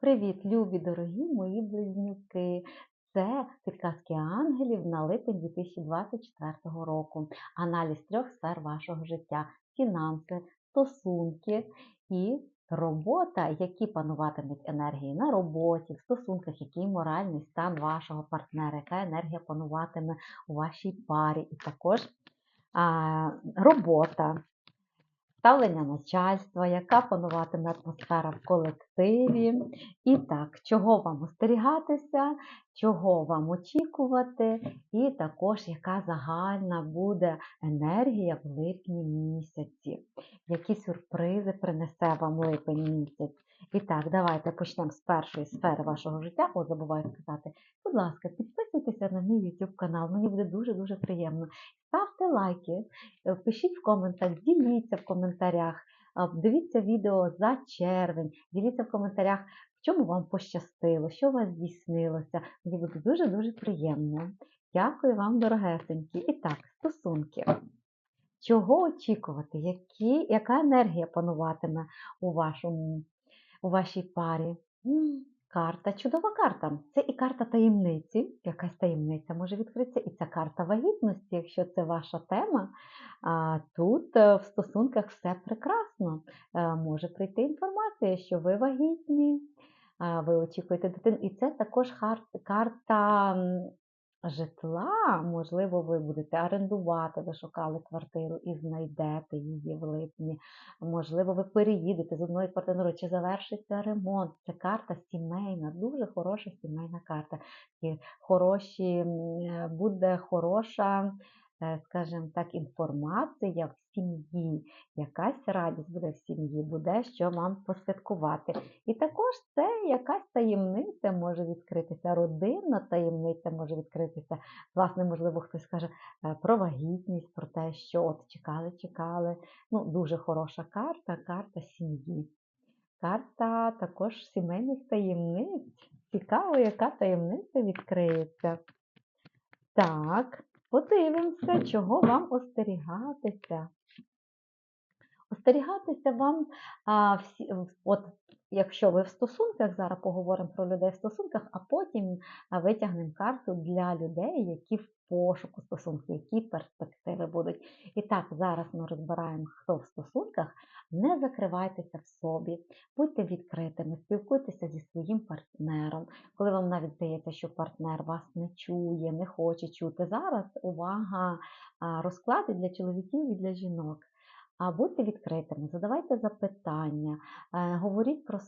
Привіт, любі, дорогі мої близнюки! Це підказки ангелів на липень 2024 року. Аналіз трьох сфер вашого життя: фінанси, стосунки і робота, які пануватимуть енергії на роботі, в стосунках, який моральний стан вашого партнера, яка енергія пануватиме у вашій парі, і також а, робота ставлення начальства, яка пануватиме атмосфера в колективі. І так, чого вам остерігатися, чого вам очікувати, і також яка загальна буде енергія в липні місяці, які сюрпризи принесе вам липень місяць. І так, давайте почнемо з першої сфери вашого життя. О, забуваю сказати. Будь ласка, підписуйтеся на мій YouTube канал, мені буде дуже-дуже приємно. Ставте лайки, е, пишіть в коментах, діліться в коментарях, дивіться відео за червень, діліться в коментарях, в чому вам пощастило, що у вас здійснилося. Мені буде дуже-дуже приємно. Дякую вам, дорогесенькі. І так, стосунки. Чого очікувати? Які, яка енергія пануватиме у, вашому, у вашій парі? Карта, чудова карта. Це і карта таємниці, якась таємниця може відкритися, і ця карта вагітності, якщо це ваша тема. Тут е, в стосунках все прекрасно. Е, Може прийти інформація, що ви вагітні, ви очікуєте дитину. І це також карта житла. Можливо, ви будете орендувати, ви шукали квартиру і знайдете її в липні. Можливо, ви переїдете з одної квартири, чи завершиться ремонт. Це карта сімейна, дуже хороша сімейна карта. І хороші, е, буде хороша, скажімо так, інформація в сім'ї. Якась радість буде в сім'ї, буде що вам посвяткувати. І також це якась таємниця може відкритися, родинна таємниця може відкритися. Власне, можливо, хтось скаже е, про вагітність, про те, що от чекали, чекали. Ну, дуже хороша карта, карта сім'ї. Карта також сімейних таємниць. Цікаво, яка таємниця відкриється. Так, подивимося, чого вам остерігатися. Остерігатися вам, а, всі, от якщо ви в стосунках, зараз поговоримо про людей в стосунках, а потім витягнемо карту для людей, які в пошуку стосунків, які перспективи будуть. І так, зараз ми розбираємо, хто в стосунках. Не закривайтеся в собі, будьте відкритими, спілкуйтеся зі своїм партнером. Коли вам навіть здається, що партнер вас не чує, не хоче чути. Зараз увага, розклади для чоловіків і для жінок. А будьте відкритими, задавайте запитання, е, говоріть про,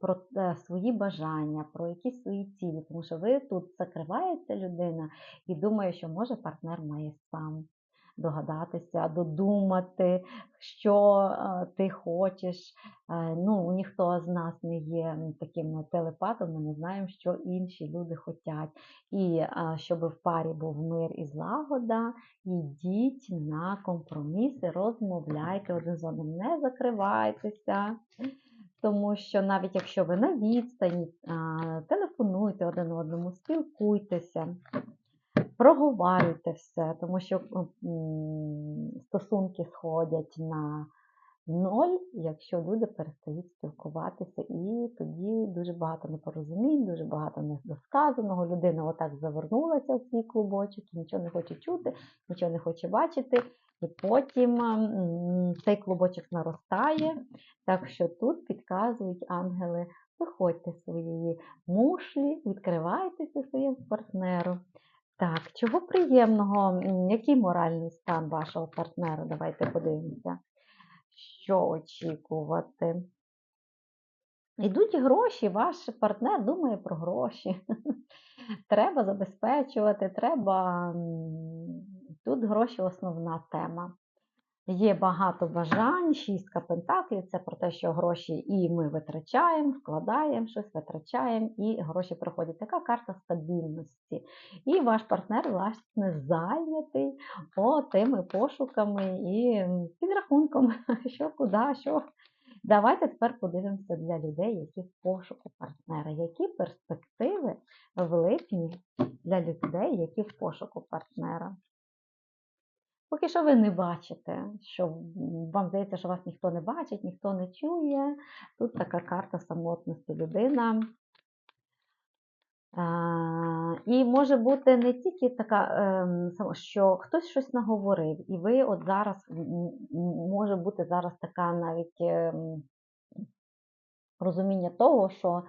про е, свої бажання, про якісь свої цілі, тому що ви тут закривається людина і думає, що може партнер має сам догадатися, додумати, що е, ти хочеш. Е, Ну, ніхто з нас не є таким телепатом, ми не знаємо, що інші люди хочуть. І е, щоб в парі був мир і злагода, Ідіть на компроміси, розмовляйте один з одним, не закривайтеся, тому що навіть якщо ви на відстані, телефонуйте один одному, спілкуйтеся, проговорюйте все, тому що стосунки сходять на ноль, якщо люди перестають спілкуватися, і тоді дуже багато непорозумінь, дуже багато недосказаного. Людина отак завернулася в свій клубочок нічого не хоче чути, нічого не хоче бачити. І потім цей клубочок наростає. Так що тут підказують ангели, виходьте з своєї мушлі, відкривайтеся своєму партнеру. Так, чого приємного, який моральний стан вашого партнера? Давайте подивимося що очікувати. Йдуть гроші, ваш партнер думає про гроші. Треба забезпечувати, треба. Тут гроші основна тема. Є багато бажань, шістка пентаклів це про те, що гроші і ми витрачаємо, вкладаємо щось, витрачаємо, і гроші приходять. Така карта стабільності. І ваш партнер, власне, зайнятий о, тими пошуками і підрахунком, що куди, що. Давайте тепер подивимося для людей, які в пошуку партнера. Які перспективи в липні для людей, які в пошуку партнера. Поки що ви не бачите, що вам здається, що вас ніхто не бачить, ніхто не чує. Тут така карта самотності людина. І може бути не тільки така, ем, що хтось щось наговорив, і ви от зараз може бути зараз така навіть ем, розуміння того, що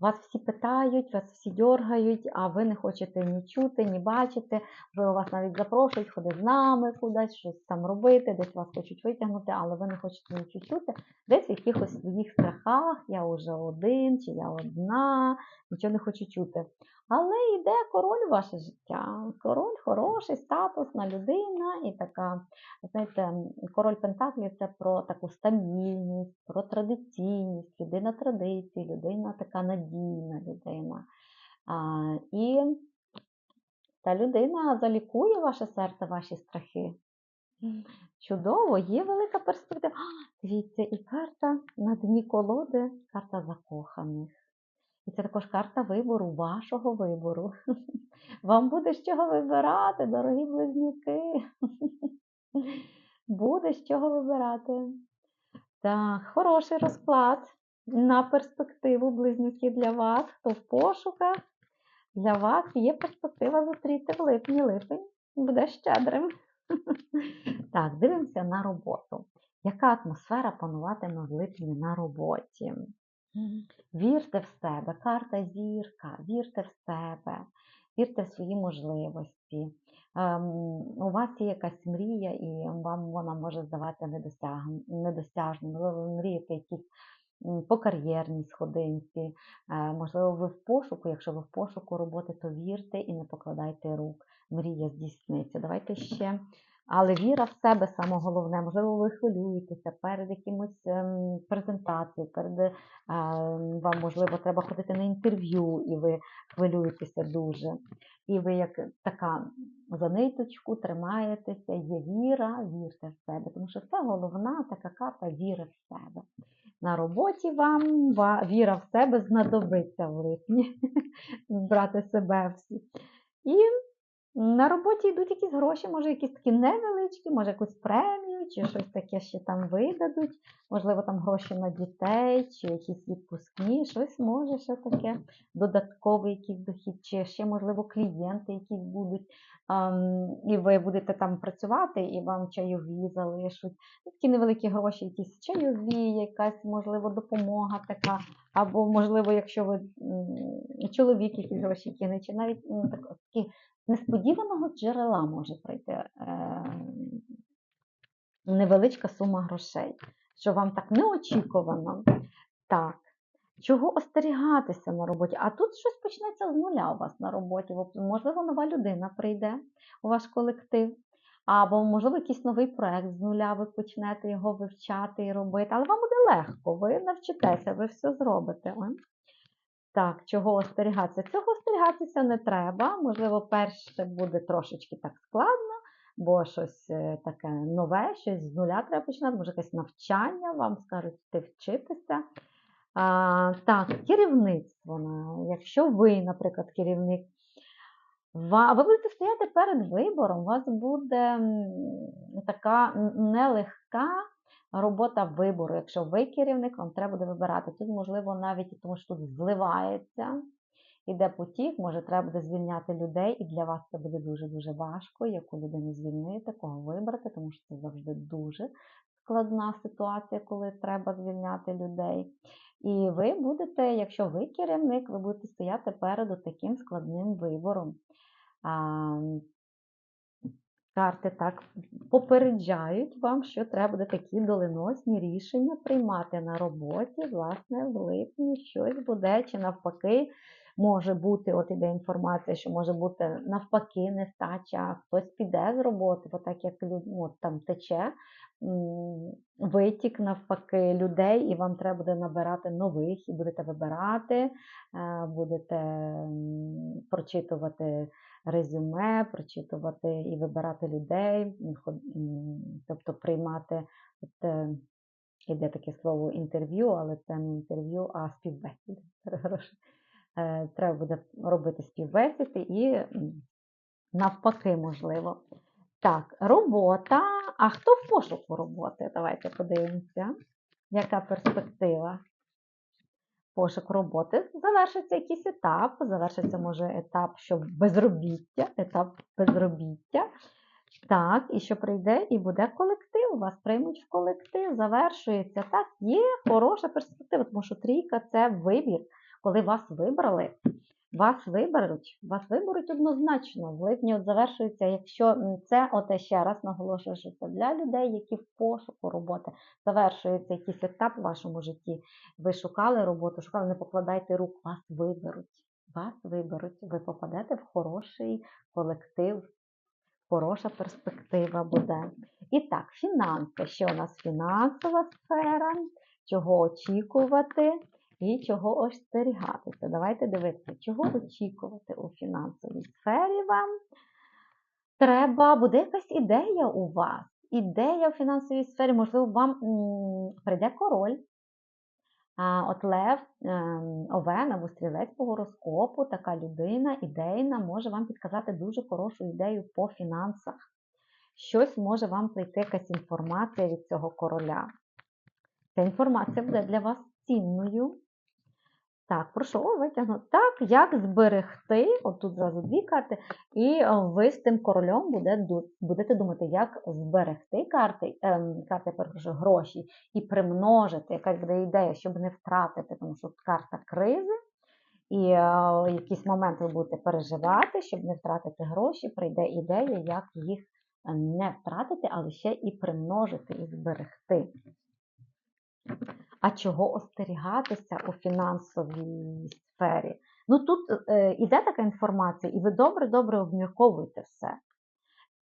вас всі питають, вас всі дергають, а ви не хочете ні чути, ні бачити. Можливо, вас навіть запрошують, ходи з нами кудись, щось там робити, десь вас хочуть витягнути, але ви не хочете нічого чути. Десь в якихось своїх страхах, я вже один, чи я одна, нічого не хочу чути. Але йде король в ваше життя. Король хороший, статусна людина і така, знаєте, король Пентаклів це про таку стабільність, про традиційність, людина традицій, людина така надійна людина. І та людина залікує ваше серце, ваші страхи. Чудово, є велика перспектива. Дивіться, і карта на дні колоди, карта закоханих. І це також карта вибору, вашого вибору. Вам буде з чого вибирати, дорогі близнюки. Буде з чого вибирати. Так, хороший розклад на перспективу близнюки для вас. Хто в пошуках, для вас є перспектива зустріти в липні липень. Буде щедрим. Так, дивимося на роботу. Яка атмосфера пануватиме в липні на роботі? Вірте в себе, карта зірка, вірте в себе, вірте в свої можливості. Ем, у вас є якась мрія, і вам вона може здавати недосяжною. Ви мрієте якісь по кар'єрній сходинці. Е, Можливо, ви в пошуку. Якщо ви в пошуку роботи, то вірте і не покладайте рук. Мрія здійсниться. Давайте ще. Але віра в себе саме головне. Можливо, ви хвилюєтеся перед якимось ем, презентацією, перед е, вам, можливо, треба ходити на інтерв'ю, і ви хвилюєтеся дуже. І ви як така за ниточку тримаєтеся, є віра, вірте в себе. Тому що це головна така карта віри в себе. На роботі вам ва- віра в себе знадобиться в липні. Брати себе всі. І на роботі йдуть якісь гроші, може якісь такі невеличкі, може якусь премію, чи щось таке ще там видадуть. Можливо, там гроші на дітей, чи якісь відпускні, щось може ще таке, додатковий якийсь дохід, чи ще, можливо, клієнти якісь будуть. і ви будете там працювати, і вам чайові залишуть. Такі невеликі гроші, якісь чайові, якась, можливо, допомога така. Або, можливо, якщо ви чоловік якісь гроші кине, чи навіть м, так, такі несподіваного джерела може прийти е, невеличка сума грошей, що вам так неочікувано. Так. Чого остерігатися на роботі? А тут щось почнеться з нуля у вас на роботі. Можливо, нова людина прийде у ваш колектив, або, можливо, якийсь новий проект з нуля ви почнете його вивчати і робити. Але вам буде легко, ви навчитеся, ви все зробите. Так, чого остерігатися? Цього остерігатися не треба. Можливо, перше буде трошечки так складно, бо щось е, таке нове, щось з нуля треба починати, може якесь навчання, вам скажуть йти вчитися. А, так, керівництво. Якщо ви, наприклад, керівник, ви будете стояти перед вибором, у вас буде така нелегка робота вибору. Якщо ви керівник, вам треба буде вибирати. Тут, можливо, навіть тому, що тут зливається, іде потік, може, треба буде звільняти людей, і для вас це буде дуже-дуже важко, яку людину звільнити, кого вибрати, тому що це завжди дуже складна ситуація, коли треба звільняти людей. І ви будете, якщо ви керівник, ви будете стояти перед таким складним вибором. Карти так попереджають вам, що треба буде такі доленосні рішення приймати на роботі, власне, в липні щось буде, чи навпаки, може бути, от іде інформація, що може бути навпаки нестача, хтось піде з роботи, бо так як ну, там тече витік навпаки людей, і вам треба буде набирати нових, і будете вибирати, е, будете прочитувати резюме, прочитувати і вибирати людей, тобто приймати, от, е, іде таке слово інтерв'ю, але це не інтерв'ю, а співбесіди. Е, Треба буде робити співбесіди і навпаки, можливо. Так, робота. А хто в пошуку роботи? Давайте подивимося, яка перспектива. Пошук роботи. Завершиться якийсь етап, завершиться, може, етап, що безробіття, етап безробіття. Так, і що прийде, і буде колектив, вас приймуть в колектив, завершується. Так, є хороша перспектива, тому що трійка це вибір. Коли вас вибрали, вас виберуть, вас виберуть однозначно. В липні от завершується, якщо це, от ще раз наголошую, що це для людей, які в пошуку роботи, завершується якийсь етап в вашому житті. Ви шукали роботу, шукали, не покладайте рук, вас виберуть. Вас виберуть, ви попадете в хороший колектив, хороша перспектива буде. І так, фінанси. Що у нас фінансова сфера? Чого очікувати і чого остерігатися? Давайте дивитися, чого очікувати у фінансовій сфері вам. Треба, буде якась ідея у вас. Ідея в фінансовій сфері, можливо, вам прийде король. От Лев, ем, Овен або стрілець по гороскопу, така людина ідейна, може вам підказати дуже хорошу ідею по фінансах. Щось може вам прийти якась інформація від цього короля. Ця інформація буде для вас цінною. Так, прошу о, витягну. Так, як зберегти, от тут зразу дві карти, і е, ви з тим королем буде, будете думати, як зберегти карти, ем, карти, перепрошую, гроші і примножити, якась буде ідея, щоб не втратити, тому що карта кризи, і е, якийсь момент ви будете переживати, щоб не втратити гроші, прийде ідея, як їх е, не втратити, але ще і примножити і зберегти. А чого остерігатися у фінансовій сфері? Ну тут е, іде така інформація, і ви добре-добре обмірковуєте все.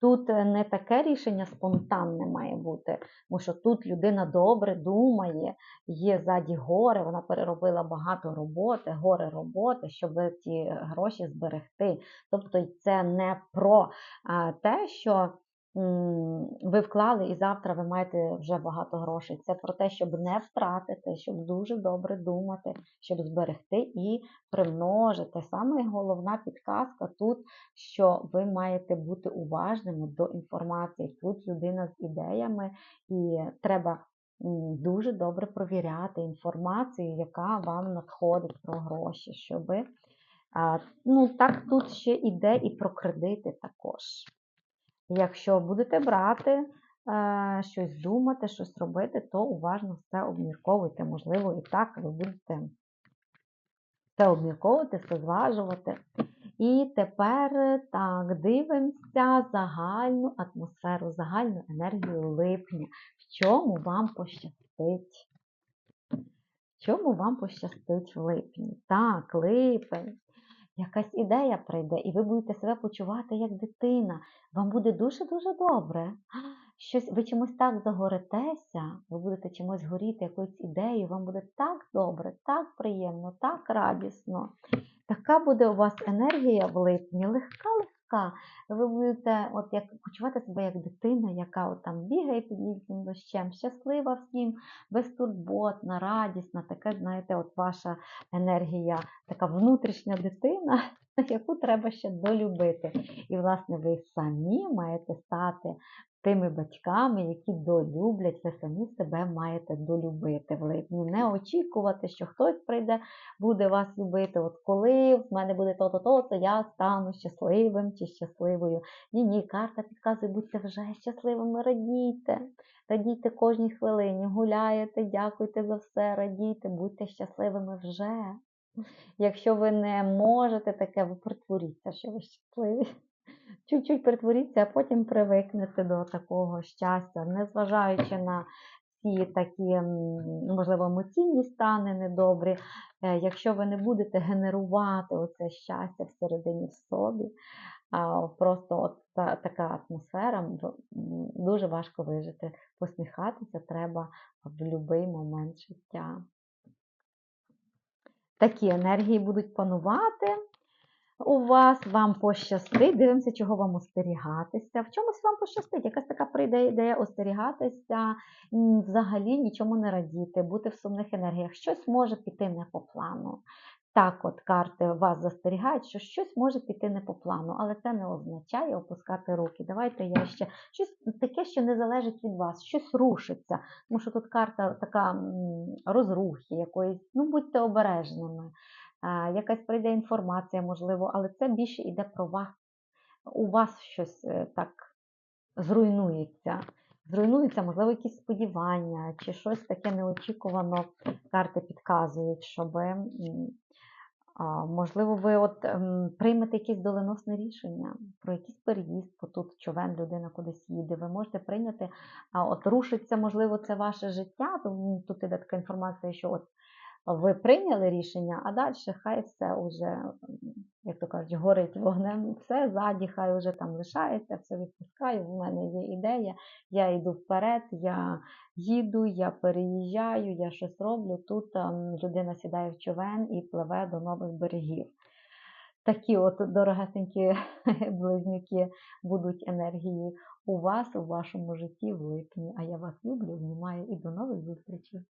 Тут е, не таке рішення спонтанне має бути, тому що тут людина добре думає, є ззаді горе, вона переробила багато роботи, горе роботи, щоб ці гроші зберегти. Тобто це не про те, що ви вклали і завтра ви маєте вже багато грошей. Це про те, щоб не втратити, щоб дуже добре думати, щоб зберегти і примножити. Саме головна підказка тут, що ви маєте бути уважними до інформації. Тут людина з ідеями, і треба дуже добре провіряти інформацію, яка вам надходить про гроші, щоби. А, ну, так тут ще іде і про кредити також. Якщо будете брати, е, щось думати, щось робити, то уважно все обмірковуйте. Можливо, і так ви будете все обмірковувати, все зважувати. І тепер так, дивимося загальну атмосферу, загальну енергію липня. В чому вам пощастить? В чому вам пощастить в липні? Так, липень. Якась ідея прийде, і ви будете себе почувати як дитина. Вам буде дуже-дуже добре. Щось, ви чимось так загоритеся, ви будете чимось горіти, якоюсь ідеєю, вам буде так добре, так приємно, так радісно. Така буде у вас енергія в липні, легка, легка. Ви будете от як почувати себе як дитина, яка от там бігає під літнім дощем, щаслива всім, безтурботна, радісна, така, знаєте, от ваша енергія, така внутрішня дитина, яку треба ще долюбити. І, власне, ви самі маєте стати тими батьками, які долюблять, ви самі себе маєте долюбити в липні. Не очікувати, що хтось прийде, буде вас любити. От коли в мене буде то-то, то, то я стану щасливим чи щасливою. Ні, ні, карта підказує, будьте вже щасливими, радійте. Радійте кожній хвилині, гуляєте, дякуйте за все, радійте, будьте щасливими вже. Якщо ви не можете таке, ви притворіться, що ви щасливі. Чуть-чуть притворіться, а потім привикнете до такого щастя, незважаючи на всі такі, можливо, емоційні стани недобрі. Е, Якщо ви не будете генерувати оце щастя всередині в собі, просто от така атмосфера, дуже важко вижити. Посміхатися треба в будь-який момент життя. Такі енергії будуть панувати у вас, вам пощастить. Дивимося, чого вам остерігатися. В чомусь вам пощастить. Якась така прийде ідея остерігатися, взагалі нічому не радіти, бути в сумних енергіях. Щось може піти не по плану. Так от карти вас застерігають, що щось може піти не по плану, але це не означає опускати руки. Давайте я ще щось таке, що не залежить від вас, щось рушиться. Тому що тут карта така розрухи якоїсь, ну будьте обережними. Якась прийде інформація, можливо, але це більше йде про вас. У вас щось е, так зруйнується. Зруйнуються, можливо, якісь сподівання, чи щось таке неочікувано карти підказують, щоб, можливо, ви от ем, приймете якесь доленосне рішення про якийсь переїзд, тут човен, людина кудись їде. Ви можете прийняти, от рушиться, можливо, це ваше життя. Тому тут іде така інформація, що от ви прийняли рішення, а далі хай все уже, як то кажуть, горить вогнем, все ззаді, хай уже там лишається, все відпускаю. В мене є ідея, я йду вперед, я їду, я переїжджаю, я щось роблю. Тут ем, людина сідає в човен і пливе до нових берегів. Такі от дорогесенькі близнюки будуть енергії у вас, у вашому житті в липні. А я вас люблю, обнімаю і до нових зустрічей.